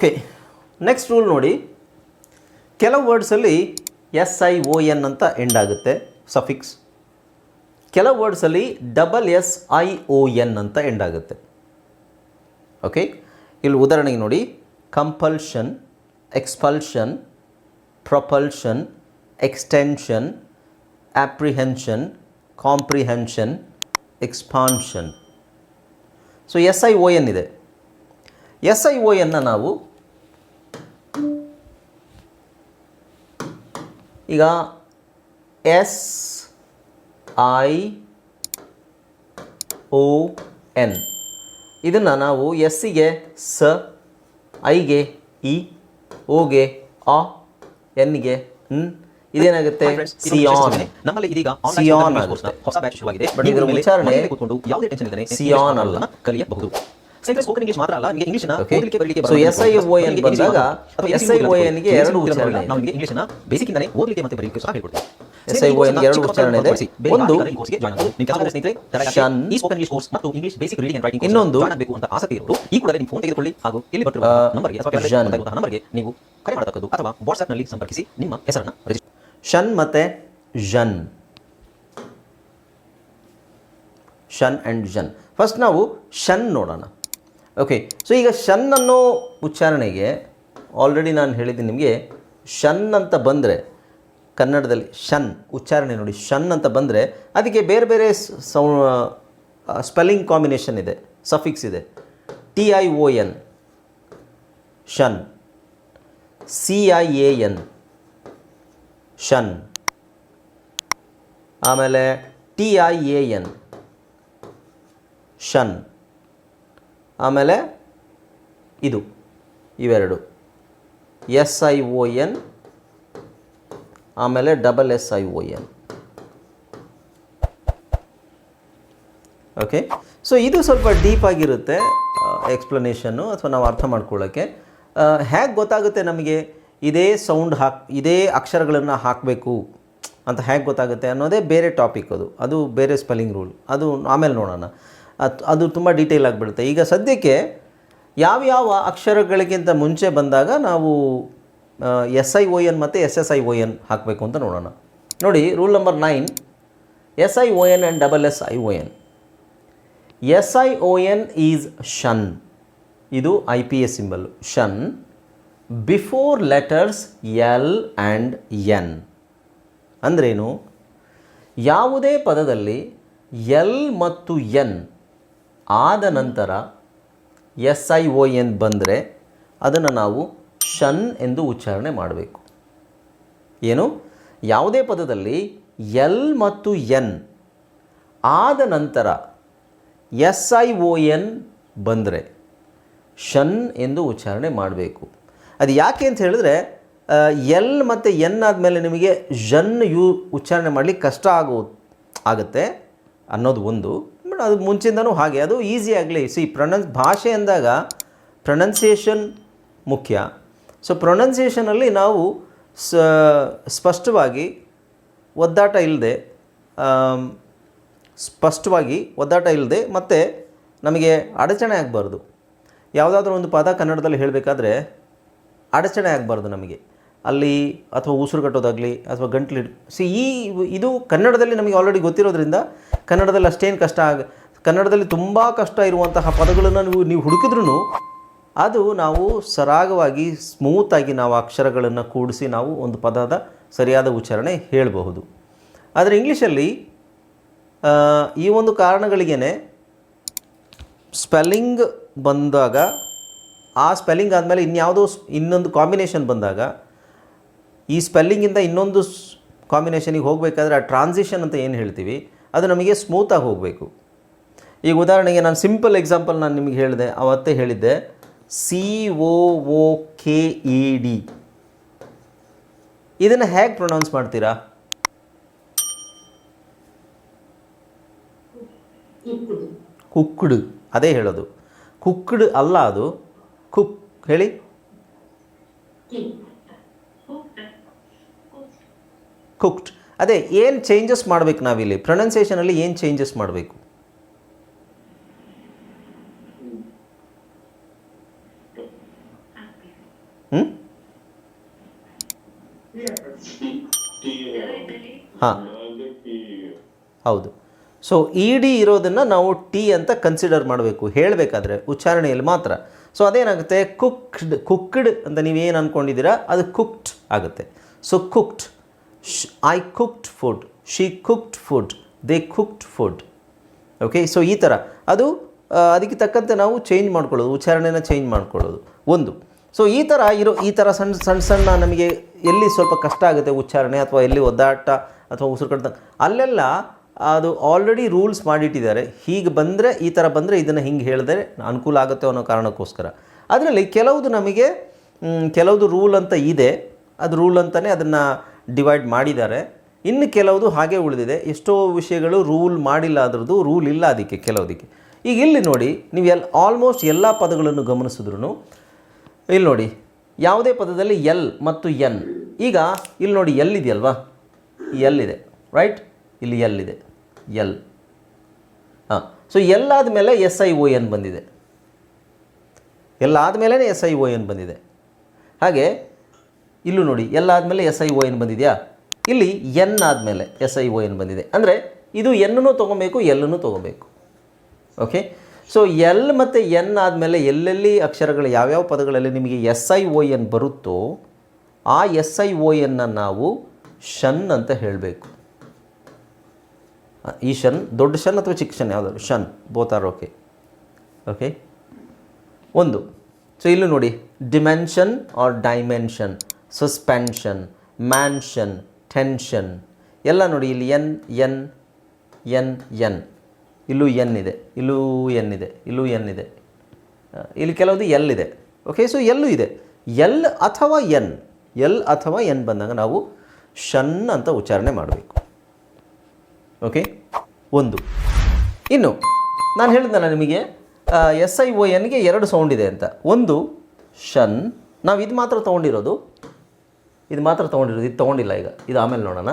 Okay next rule ನೋಡಿ. ಕೆಲವು ವರ್ಡ್ಸಲ್ಲಿ ಎಸ್ ಐ ಒ ಎನ್ ಅಂತ ಎಂಡ್ ಆಗುತ್ತೆ ಸಫಿಕ್ಸ್ ಕೆಲವು ವರ್ಡ್ಸಲ್ಲಿ double S I O N ಅಂತ ಎಂಡ್ ಆಗುತ್ತೆ. ಓಕೆ ಇಲ್ಲಿ ಉದಾಹರಣೆಗೆ ನೋಡಿ compulsion expulsion propulsion extension apprehension comprehension expansion so S I O N ಇದೆ. ಎಸ್ ಐ ಒ ಎನ್ನ ನಾವು ಈಗ ಎಸ್ ಐ ಒ ಎನ್. ಇದನ್ನು ನಾವು ಎಸ್ಸಿಗೆ ಸ ಐಗೆ ಇ ಓಗೆ ಆ ಎನ್ಗೆ ನ್. ಇದೇನಾಗುತ್ತೆ? ಸಿಯಾನ್ ನಮ್ಮಲ್ಲಿ ಇದೀಗ ಸಿಯಾನ್ ಆಗುತ್ತೆ. ಹೊಸ ಬ್ಯಾಚ್ ಶುರುವಾಗಿದೆ. ಬಟ್ ಇದರ ವಿಚಾರಣೆ ಕೂತ್ಕೊಂಡು ಯಾವುದೇ ಟೆನ್ಷನ್ ಇಲ್ಲದೆ ಸಿಯಾನ್ ಅಲ್ಲ. ಕಲಿಯಬಹುದು. ಸ್ಪೋಕನ್ ಇಂಗ್ಲಿಷ್ ಮಾತ್ರ ಅಲ್ಲ ನಿಮಗೆ ಇಂಗ್ಲಿಷ್ Okay. ಓದಲಿಕ್ಕೆ ಬರಲಿಕ್ಕೆ So, SION ಬಂದಾಗ SION ಗೆ ಎರಡು ಉಚ್ಚಾರಣೆ ನಾವು ನಿಮಗೆ ಇಂಗ್ಲಿಷ್ನ ಬೇಸಿಕ್ ಇಂದಾನೆ ಓದಲಿಕ್ಕೆ ಮತ್ತೆ ಬರಲಿಕ್ಕೆ ಸಹ ಹೇಳ್ಕೊಡ್ತೀವಿ. SION ಗೆ ಎರಡು ಉಚ್ಚಾರಣೆ ಇದೆ. ಒಂದು ಶನ್. ಈ ಸ್ಪೋಕನ್ ಇಂಗ್ಲಿಷ್ ಕೋರ್ಸ್ ಮತ್ತು English basic reading and writing ಇನ್ನೊಂದು ಅಂತ ಆಸಕ್ತಿ ಇರೋರು ಈ ಕೂಡಲೇ ನಿಮ್ಮ ಫೋನ್ ತೆಗೆದುಕೊಳ್ಳಿ ಹಾಗೂ ಇಲ್ಲಿ ನಂಬರ್ಗೆ ಅಥವಾ ನಂಬರ್ಗೆ ನೀವು ಕರೆ ಮಾಡತಕ್ಕದ್ದು ಅಥವಾ ವಾಟ್ಸ್ಆಪ್ನಲ್ಲಿ ಸಂಪರ್ಕಿಸಿ ನಿಮ್ಮ ಹೆಸರನ್ನ ರಿಜಿಸ್ಟರ್ ಶನ್ ಮತ್ತೆ zhun. Shun and zhun. First ನಾವು ಶನ್ ನೋಡೋಣ. ಓಕೆ ಸೊ ಈಗ ಶನ್ ಅನ್ನೋ ಉಚ್ಚಾರಣೆಗೆ ಆಲ್ರೆಡಿ ನಾನು ಹೇಳಿದ್ದೀನಿ ನಿಮಗೆ, ಶನ್ ಅಂತ ಬಂದರೆ, ಕನ್ನಡದಲ್ಲಿ ಶನ್, ಉಚ್ಚಾರಣೆ ನೋಡಿ, ಶನ್ ಅಂತ ಬಂದರೆ, ಅದಕ್ಕೆ ಬೇರೆ ಬೇರೆ ಸೌ ಸ್ಪೆಲ್ಲಿಂಗ್ ಕಾಂಬಿನೇಷನ್ ಇದೆ ಸಫಿಕ್ಸ್ ಇದೆ. T I O N shun. C I A N shun. ಆಮೇಲೆ T I A N shun. ಆಮೇಲೆ ಇದು ಇವೆರಡು. ಎಸ್ ಐ ಒ ಎನ್, ಆಮೇಲೆ double S I O N. Okay so ಇದು ಸ್ವಲ್ಪ ಡೀಪ್ ಆಗಿರುತ್ತೆ ಎಕ್ಸ್ಪ್ಲನೇಷನ್ನು ಅಥವಾ ನಾವು ಅರ್ಥ ಮಾಡ್ಕೊಳ್ಳೋಕ್ಕೆ ಹೇಗೆ ಗೊತ್ತಾಗುತ್ತೆ ನಮಗೆ ಇದೇ ಸೌಂಡ್ ಹಾಕ್, ಇದೇ ಅಕ್ಷರಗಳನ್ನು ಹಾಕಬೇಕು ಅಂತ ಹೇಗೆ ಗೊತ್ತಾಗುತ್ತೆ ಅನ್ನೋದೇ ಬೇರೆ ಟಾಪಿಕ್ ಅದು. ಅದು ಬೇರೆ ಸ್ಪೆಲ್ಲಿಂಗ್ ರೂಲ್ ಅದು ಆಮೇಲೆ ನೋಡೋಣ. ಅದು ತುಂಬ ಡೀಟೇಲ್ ಆಗಿಬಿಡುತ್ತೆ. ಈಗ ಸದ್ಯಕ್ಕೆ ಯಾವ್ಯಾವ ಅಕ್ಷರಗಳಿಗಿಂತ ಮುಂಚೆ ಬಂದಾಗ ನಾವು ಎಸ್ ಐ ಓ ಎನ್ ಮತ್ತು S S I O N ಹಾಕಬೇಕು ಅಂತ ನೋಡೋಣ. ನೋಡಿ rule number nine S I O N and double S I O N S I O N is shun ಇದು I P S symbol shun before letters L and N ಅಂದ್ರೇನು? ಯಾವುದೇ ಪದದಲ್ಲಿ L ಮತ್ತು N ಆದ ನಂತರ S I O N ಬಂದರೆ ಅದನ್ನು ನಾವು ಶನ್ ಎಂದು ಉಚ್ಚಾರಣೆ ಮಾಡಬೇಕು. ಏನು? ಯಾವುದೇ ಪದದಲ್ಲಿ ಎಲ್ ಮತ್ತು ಎನ್ ಆದ ನಂತರ ಎಸ್ ಐ ಓ ಎನ್ ಬಂದರೆ ಶನ್ ಎಂದು ಉಚ್ಚಾರಣೆ ಮಾಡಬೇಕು. ಅದು ಯಾಕೆ ಅಂತ ಹೇಳಿದ್ರೆ ಎಲ್ ಮತ್ತು ಎನ್ ಆದಮೇಲೆ ನಿಮಗೆ ಜನ್ ಯು ಉಚ್ಚಾರಣೆ ಮಾಡಲಿಕ್ಕೆ ಕಷ್ಟ ಆಗೋ ಆಗುತ್ತೆ ಅನ್ನೋದು ಒಂದು. ಬಟ್ ಅದು ಮುಂಚಿಂದನೂ ಹಾಗೆ. ಅದು ಈಸಿ ಆಗಲಿ. ಸಿ ಪ್ರೊನನ್ಸ್ ಭಾಷೆ ಅಂದಾಗ ಪ್ರೊನೌನ್ಸಿಯೇಷನ್ ಮುಖ್ಯ. ಸೊ ಪ್ರೊನೌನ್ಸಿಯೇಷನಲ್ಲಿ ನಾವು ಸ, ಸ್ಪಷ್ಟವಾಗಿ ಒದ್ದಾಟ ಇಲ್ಲದೆ ಸ್ಪಷ್ಟವಾಗಿ ಒದ್ದಾಟ ಇಲ್ಲದೆ ಮತ್ತು ನಮಗೆ ಅಡಚಣೆ ಆಗಬಾರ್ದು. ಯಾವುದಾದ್ರೂ ಒಂದು ಪದ ಕನ್ನಡದಲ್ಲಿ ಹೇಳಬೇಕಾದ್ರೆ ಅಡಚಣೆ ಆಗಬಾರ್ದು ನಮಗೆ. ಅಲ್ಲಿ ಅಥವಾ ಉಸಿರು ಕಟ್ಟೋದಾಗಲಿ ಅಥವಾ ಗಂಟ್ಲು ಸಿ ಈ ಇದು ಕನ್ನಡದಲ್ಲಿ ನಮಗೆ ಆಲ್ರೆಡಿ ಗೊತ್ತಿರೋದ್ರಿಂದ ಕನ್ನಡದಲ್ಲಿ ಅಷ್ಟೇನು ಕಷ್ಟ ಆಗ, ಕನ್ನಡದಲ್ಲಿ ತುಂಬ ಕಷ್ಟ ಇರುವಂತಹ ಪದಗಳನ್ನು ನೀವು ನೀವು ಹುಡುಕಿದ್ರೂ ಅದು ನಾವು ಸರಾಗವಾಗಿ ಸ್ಮೂತಾಗಿ ನಾವು ಅಕ್ಷರಗಳನ್ನು ಕೂಡಿಸಿ ನಾವು ಒಂದು ಪದದ ಸರಿಯಾದ ಉಚ್ಚಾರಣೆ ಹೇಳಬಹುದು. ಆದರೆ ಇಂಗ್ಲೀಷಲ್ಲಿ ಈ ಒಂದು ಕಾರಣಗಳಿಗೇ ಸ್ಪೆಲ್ಲಿಂಗ್ ಬಂದಾಗ, ಆ ಸ್ಪೆಲ್ಲಿಂಗ್ ಆದಮೇಲೆ ಇನ್ಯಾವುದೋ ಇನ್ನೊಂದು ಕಾಂಬಿನೇಷನ್ ಬಂದಾಗ, ಈ ಸ್ಪೆಲ್ಲಿಂಗಿಂದ ಇನ್ನೊಂದು ಕಾಂಬಿನೇಷನಿಗೆ ಹೋಗಬೇಕಾದ್ರೆ ಆ ಟ್ರಾನ್ಸಿಷನ್ ಅಂತ ಏನು ಹೇಳ್ತೀವಿ? ಅದು ನಮಗೆ ಸ್ಮೂತಾಗಿ ಹೋಗಬೇಕು. ಈಗ ಉದಾಹರಣೆಗೆ ನಾನು ಸಿಂಪಲ್ ಎಕ್ಸಾಂಪಲ್ ನಾನು ನಿಮಗೆ ಹೇಳಿದೆ ಅವತ್ತೇ ಹೇಳಿದ್ದೆ C O O K E D ಇದನ್ನು ಹೇಗೆ ಪ್ರೊನೌನ್ಸ್ ಮಾಡ್ತೀರಾ? ಕುಕ್ಡ್ ಅದೇ ಹೇಳೋದು. ಕುಕ್ಡ್ ಅಲ್ಲ ಅದು ಕುಕ್ ಹೇಳಿ. ಕುಕ್ಡ್. ಅದೇ, ಏನು ಚೇಂಜಸ್ ಮಾಡಬೇಕು ನಾವಿಲ್ಲಿ? ಪ್ರೊನೌನ್ಸಿಯೇಷನಲ್ಲಿ ಏನು ಚೇಂಜಸ್ ಮಾಡಬೇಕು? ಹ್ಞೂ ಹಾಂ. ಹೌದು. ಸೊ ಇ ಡಿ ಇರೋದನ್ನು ನಾವು ಟಿ ಅಂತ ಕನ್ಸಿಡರ್ ಮಾಡಬೇಕು. ಹೇಳಬೇಕಾದ್ರೆ ಉಚ್ಚಾರಣೆಯಲ್ಲಿ ಮಾತ್ರ. ಸೊ ಅದೇನಾಗುತ್ತೆ? ಕುಕ್ಡ್ ಕುಕ್ಡ್ ಅಂತ ನೀವೇನು ಅಂದ್ಕೊಂಡಿದ್ದೀರಾ ಅದು ಕುಕ್ಡ್ ಆಗುತ್ತೆ. So cooked I cooked food she cooked food they cooked food okay so ಈ ಥರ ಅದು ಅದಕ್ಕೆ ತಕ್ಕಂತೆ ನಾವು ಚೇಂಜ್ ಮಾಡ್ಕೊಳ್ಳೋದು, ಉಚ್ಚಾರಣೆನ ಚೇಂಜ್ ಮಾಡ್ಕೊಳ್ಳೋದು. ಒಂದು. ಸೊ ಈ ಥರ ಇರೋ, ಈ ಥರ ಸಣ್ಣ ಸಣ್ಣ ಸಣ್ಣ ನಮಗೆ ಎಲ್ಲಿ ಸ್ವಲ್ಪ ಕಷ್ಟ ಆಗುತ್ತೆ ಉಚ್ಚಾರಣೆ ಅಥವಾ ಎಲ್ಲಿ ಒದ್ದಾಟ ಅಥವಾ ಉಸಿರು ಕಡ್ತ ಅಲ್ಲೆಲ್ಲ ಅದು ಆಲ್ರೆಡಿ ರೂಲ್ಸ್ ಮಾಡಿಟ್ಟಿದ್ದಾರೆ. ಹೀಗೆ ಬಂದರೆ, ಈ ಥರ ಬಂದರೆ ಇದನ್ನು ಹಿಂಗೆ ಹೇಳಿದರೆ ಅನುಕೂಲ ಆಗುತ್ತೆ ಅನ್ನೋ ಕಾರಣಕ್ಕೋಸ್ಕರ. ಅದರಲ್ಲಿ ಕೆಲವುದು ನಮಗೆ ಕೆಲವುದು ರೂಲ್ ಅಂತ ಇದೆ. ಅದು ರೂಲ್ ಅಂತಲೇ ಅದನ್ನು ಡಿವೈಡ್ ಮಾಡಿದ್ದಾರೆ. ಇನ್ನು ಕೆಲವುದು ಹಾಗೆ ಉಳಿದಿದೆ. ಎಷ್ಟೋ ವಿಷಯಗಳು ರೂಲ್ ಮಾಡಿಲ್ಲ ಅದರದ್ದು ರೂಲ್ ಇಲ್ಲ ಅದಕ್ಕೆ ಕೆಲವುದಕ್ಕೆ. ಈಗ ಇಲ್ಲಿ ನೋಡಿ, ನೀವು ಎಲ್ ಆಲ್ಮೋಸ್ಟ್ ಎಲ್ಲ ಪದಗಳನ್ನು ಗಮನಿಸಿದ್ರು ಇಲ್ಲಿ ನೋಡಿ, ಯಾವುದೇ ಪದದಲ್ಲಿ ಎಲ್ ಮತ್ತು ಎನ್. ಈಗ ಇಲ್ಲಿ ನೋಡಿ ಎಲ್ ಇದೆಯಲ್ವಾ? ಎಲ್ ಇದೆ ರೈಟ್ ಇಲ್ಲಿ ಎಲ್ ಇದೆ, ಎಲ್. ಹಾಂ ಸೊ ಎಲ್ ಆದಮೇಲೆ ಎಸ್ ಐ ಒ ಎನ್ ಬಂದಿದೆ. ಎಲ್ಲಾದ ಆದಮೇಲೆ ಎಸ್ ಐ ಒ ಎನ್ ಬಂದಿದೆ. ಹಾಗೆ ಇಲ್ಲೂ ನೋಡಿ ಎಲ್ ಆದಮೇಲೆ ಎಸ್ ಐ ಓ ಏನು ಬಂದಿದೆಯಾ? ಇಲ್ಲಿ ಎನ್ ಆದಮೇಲೆ ಎಸ್ ಐ ಓ ಏನು ಬಂದಿದೆ. ಅಂದರೆ ಇದು ಎನ್ನೂ ತೊಗೊಬೇಕು ಎಲ್ಲನೂ ತೊಗೋಬೇಕು. ಓಕೆ ಸೊ ಎಲ್ ಮತ್ತು ಎನ್ ಆದಮೇಲೆ ಎಲ್ಲೆಲ್ಲಿ ಅಕ್ಷರಗಳು, ಯಾವ್ಯಾವ ಪದಗಳಲ್ಲಿ ನಿಮಗೆ ಎಸ್ ಐ ಓ ಎನ್ ಬರುತ್ತೋ, ಆ ಎಸ್ ಐ ಓ ಎನ್ನ ನಾವು ಶನ್ ಅಂತ ಹೇಳಬೇಕು. ಈ ಶನ್ ದೊಡ್ಡ ಶನ್ ಅಥವಾ ಚಿಕ್ಕ ಶನ್ ಯಾವುದಾದ್ರು? Shun both are okay okay ಒಂದು. ಸೊ ಇಲ್ಲೂ ನೋಡಿ dimension or dimension suspension mansion tension ಎಲ್ಲ ನೋಡಿ, ಇಲ್ಲಿ ಎನ್ ಎನ್ ಎನ್ ಎನ್ ಇಲ್ಲೂ ಎನ್ ಇದೆ, ಇಲ್ಲೂ ಎನ್ ಇದೆ, ಇಲ್ಲೂ ಎನ್ ಇದೆ. ಇಲ್ಲಿ ಕೆಲವೊಂದು ಎಲ್ ಇದೆ. ಓಕೆ ಸೊ ಎಲ್ಲೂ ಇದೆ. ಎಲ್ ಅಥವಾ ಎನ್ ಎಲ್ ಅಥವಾ ಎನ್ ಬಂದಾಗ ನಾವು ಷನ್ ಅಂತ ಉಚ್ಚಾರಣೆ ಮಾಡಬೇಕು. ಓಕೆ ಒಂದು. ಇನ್ನು, ನಾನು ಹೇಳಿದ್ನಲ್ಲ ನಿಮಗೆ ಎಸ್ ಐ ಒ ಎನ್ಗೆ ಎರಡು ಸೌಂಡ್ ಇದೆ ಅಂತ. ಒಂದು ಷನ್ ನಾವು ಇದು ಮಾತ್ರ ತೊಗೊಂಡಿರೋದು ಇದು ಮಾತ್ರ ತೊಗೊಂಡಿರೋದು, ಇದು ತೊಗೊಂಡಿಲ್ಲ ಈಗ. ಇದು ಆಮೇಲೆ ನೋಡೋಣ.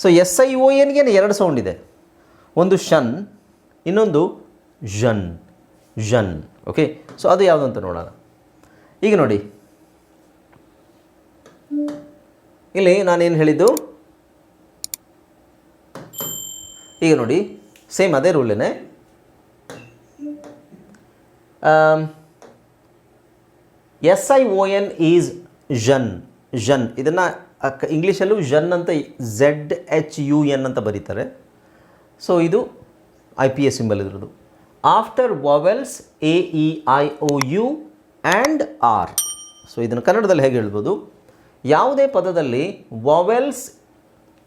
ಸೊ ಎಸ್ ಐ ಓ ಎನ್ಗೆ ಎರಡು ಸೌಂಡ್ ಇದೆ. ಒಂದು ಷನ್, ಇನ್ನೊಂದು ಝನ್ ಝನ್ ಓಕೆ ಸೊ ಅದು ಯಾವುದು ಅಂತ ನೋಡೋಣ. ಈಗ ನೋಡಿ. ಇಲ್ಲಿ ನಾನೇನು ಹೇಳಿದ್ದು? ಈಗ ನೋಡಿ ಸೇಮ್ ಅದೇ ರೂಲೇನೆ S I O N is zhun zhun. ಇದನ್ನು ಇಂಗ್ಲೀಷಲ್ಲೂ ಜನ್ ಅಂತ ಝೆಡ್ ಎಚ್ ಯು ಎನ್ ಅಂತ ಬರೀತಾರೆ. ಸೊ ಇದು ಐ ಪಿ ಎಸ್ ಸಿಂಬಲ್ ಇದ್ರದ್ದು. After vowels A E I O U and R so ಇದನ್ನು ಕನ್ನಡದಲ್ಲಿ ಹೇಗೆ ಹೇಳ್ಬೋದು? ಯಾವುದೇ ಪದದಲ್ಲಿ ವಾವೆಲ್ಸ್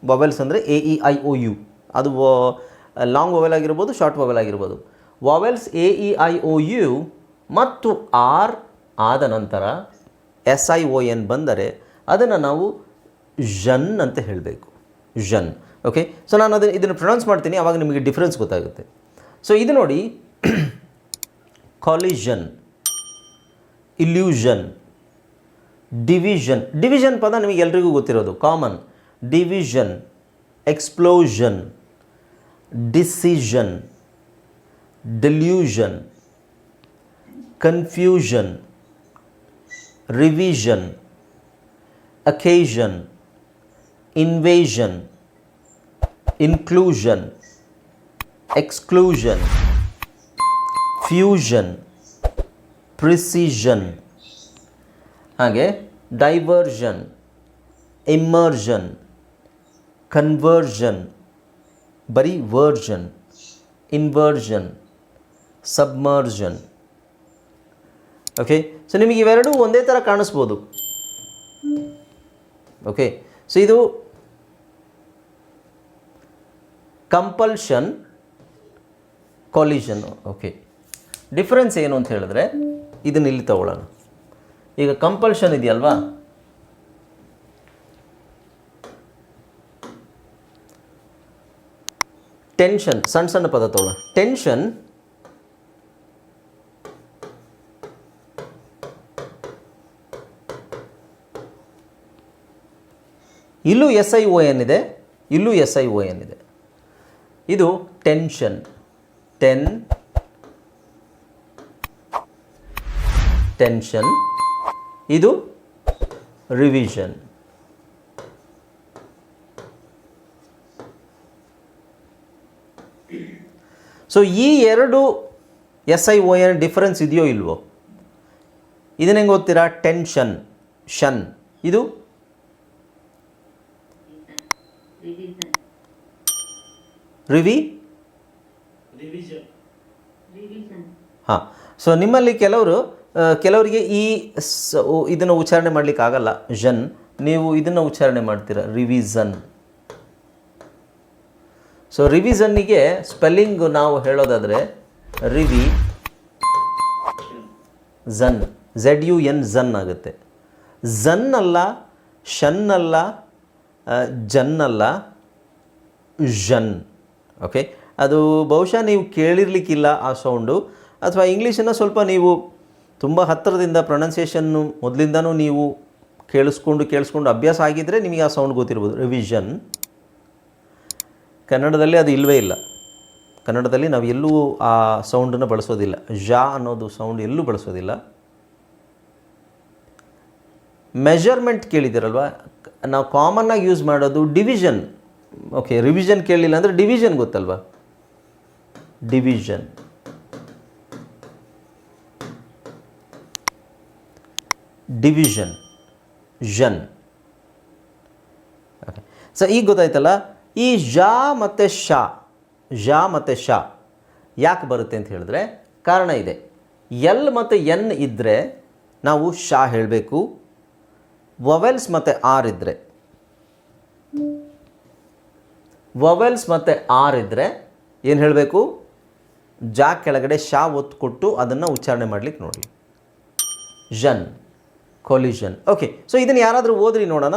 ವಾವೆಲ್ಸ್ ಅಂದರೆ A E I O U ಅದು ಲಾಂಗ್ ವಾವೆಲ್ ಆಗಿರ್ಬೋದು ಶಾರ್ಟ್ ವಾವೆಲ್ ಆಗಿರ್ಬೋದು. Vowels A E I O U ಮತ್ತು ಆರ್ ಆದ ನಂತರ ಎಸ್ ಐ ಒ ಎನ್ ಬಂದರೆ ಅದನ್ನು ನಾವು ಜನ್ ಅಂತ ಹೇಳಬೇಕು. ಜನ್ ಓಕೆ ಸೊ ನಾನು ಅದನ್ನು ಇದನ್ನು ಪ್ರೊನೌನ್ಸ್ ಮಾಡ್ತೀನಿ ಆವಾಗ ನಿಮಗೆ ಡಿಫ್ರೆನ್ಸ್ ಗೊತ್ತಾಗುತ್ತೆ. ಸೊ ಇದು ನೋಡಿ ಕಾಲಿಜನ್ ಇಲ್ಯೂಷನ್ ಡಿವಿಷನ್ ಡಿವಿಷನ್ ಪದ ನಿಮಗೆ ಎಲ್ರಿಗೂ ಗೊತ್ತಿರೋದು. Common division explosion decision delusion confusion revision occasion invasion, inclusion, exclusion, fusion, precision, ಹಾಗೆ ಡೈವರ್ಷನ್ ಇಮ್ಮರ್ಷನ್ ಕನ್ವರ್ಷನ್ ಬರೀ version inversion submersion okay so ನಿಮಗೆ ಇವೆರಡೂ ಒಂದೇ ಥರ ಕಾಣಿಸ್ಬೋದು. ಓಕೆ ಸೊ ಇದು ಕಂಪಲ್ಷನ್ ಕಾಲಿಷನ್ ಓಕೆ ಡಿಫ್ರೆನ್ಸ್ ಏನು ಅಂತ ಹೇಳಿದ್ರೆ, ಇದನ್ನ ಇಲ್ಲಿ ತಗೊಳ್ಳೋಣ. ಈಗ ಕಂಪಲ್ಷನ್ ಇದೆಯಲ್ವಾ? ಟೆನ್ಷನ್ ಸಣ್ಣ ಸಣ್ಣ ಪದ ತಗೊಳ್ಳೋಣ. ಟೆನ್ಷನ್ ಇಲ್ಲೂ ಎಸ್ ಐ ಓ ಏನಿದೆ? ಇಲ್ಲೂ ಎಸ್ ಐ ಓ ಏನಿದೆ? ಇದು ಟೆನ್ಷನ್ ಟೆನ್ ಟೆನ್ಷನ್ ಇದು ರಿವಿಷನ್ ಸೊ ಈ ಎರಡು S I O N difference ಇದೆಯೋ ಇಲ್ವೋ? ಇದನ್ನೇ ಗೊತ್ತೀರಾ ಟೆನ್ಷನ್ ಶನ್ ಇದು ರಿವಿ ಹಾಂ. ಸೊ ನಿಮ್ಮಲ್ಲಿ ಕೆಲವರು ಕೆಲವರಿಗೆ ಈ ಸ ಇದನ್ನು ಉಚ್ಚಾರಣೆ ಮಾಡಲಿಕ್ಕೆ ಆಗಲ್ಲ. ಜನ್ ನೀವು ಇದನ್ನು ಉಚ್ಚಾರಣೆ ಮಾಡ್ತೀರಾ. ರಿವಿಸನ್ ಸೊ ರಿವಿಸನ್ನಿಗೆ ಸ್ಪೆಲ್ಲಿಂಗ್ ನಾವು ಹೇಳೋದಾದರೆ revision Z U N zhun ಆಗುತ್ತೆ. ಝನ್ ಅಲ್ಲ ಶನ್ ಅಲ್ಲ ಜನ್ ಅಲ್ಲ ಝನ್ ಓಕೆ? ಅದು ಬಹುಶಃ ನೀವು ಕೇಳಿರ್ಲಿಕ್ಕಿಲ್ಲ ಆ ಸೌಂಡು. ಅಥವಾ ಇಂಗ್ಲೀಷನ್ನು ಸ್ವಲ್ಪ ನೀವು ತುಂಬ ಹತ್ತಿರದಿಂದ ಪ್ರೊನೌನ್ಸಿಯೇಷನ್ನು ಮೊದಲಿಂದನೂ ನೀವು ಕೇಳಿಸ್ಕೊಂಡು ಕೇಳಿಸ್ಕೊಂಡು ಅಭ್ಯಾಸ ಆಗಿದ್ದರೆ ನಿಮಗೆ ಆ ಸೌಂಡ್ ಗೊತ್ತಿರ್ಬೋದು. ರಿವಿಷನ್. ಕನ್ನಡದಲ್ಲಿ ಅದು ಇಲ್ಲವೇ ಇಲ್ಲ. ಕನ್ನಡದಲ್ಲಿ ನಾವು ಎಲ್ಲೂ ಆ ಸೌಂಡನ್ನು ಬಳಸೋದಿಲ್ಲ. ಜಾ ಅನ್ನೋದು ಸೌಂಡ್ ಎಲ್ಲೂ ಬಳಸೋದಿಲ್ಲ. ಮೆಜರ್ಮೆಂಟ್ ಕೇಳಿದ್ದೀರಲ್ವ? ನಾವು ಕಾಮನ್ನಾಗಿ ಯೂಸ್ ಮಾಡೋದು ಡಿವಿಷನ್ ಓಕೆ ರಿವಿಷನ್ ಕೇಳಲಿಲ್ಲ ಅಂದರೆ ಡಿವಿಷನ್ ಗೊತ್ತಲ್ವಾ? Division division zhun okay so ಈಗ ಗೊತ್ತಾಯ್ತಲ್ಲ? ಈ ಜಾ ಮತ್ತು ಶಾ. ಜಾ ಮತ್ತು ಶಾ. ಯಾಕೆ ಬರುತ್ತೆ ಅಂತ ಹೇಳಿದ್ರೆ ಕಾರಣ ಇದೆ. ಎಲ್ ಮತ್ತು ಎನ್ ಇದ್ದರೆ ನಾವು ಶಾ ಹೇಳಬೇಕು. ವವೆಲ್ಸ್ ಮತ್ತು ಆರ್ ಇದ್ದರೆ ವವೆಲ್ಸ್ ಮತ್ತು ಆರ್ ಇದ್ದರೆ ಏನು ಹೇಳಬೇಕು? ಜಾ ಕೆಳಗಡೆ ಶಾ ಒತ್ತು ಕೊಟ್ಟು ಅದನ್ನು ಉಚ್ಚಾರಣೆ ಮಾಡಲಿಕ್ಕೆ ನೋಡಿ ಜನ್ ಕೊಲಿಷನ್ ಓಕೆ ಸೊ ಇದನ್ನು ಯಾರಾದರೂ ಓದ್ರಿ ನೋಡೋಣ.